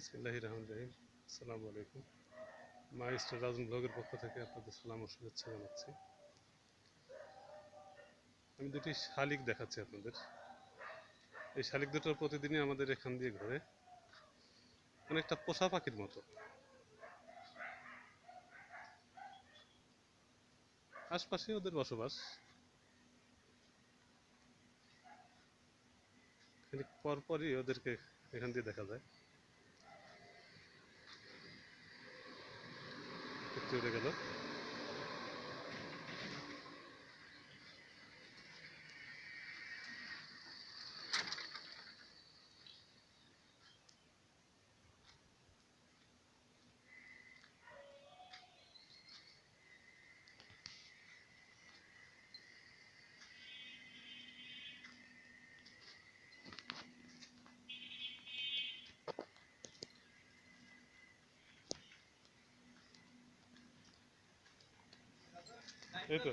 বিসমিল্লাহ রহমান রহিম। আসসালামু আলাইকুম। ব্লগের পক্ষ থেকে আপনাদের সালাম ও শুভেচ্ছা জানাচ্ছি। আমি দুটি শালিক দেখাচ্ছি আপনাদের। এই শালিক প্রতিদিনই আমাদের এখান দিয়ে ঘোরে। অনেকটা পোষা পাখির মতো। আশপাশে ওদের বসবাস। পরপরই ওদেরকে এখান দিয়ে দেখা যায়। bekliyor kadar. এই তো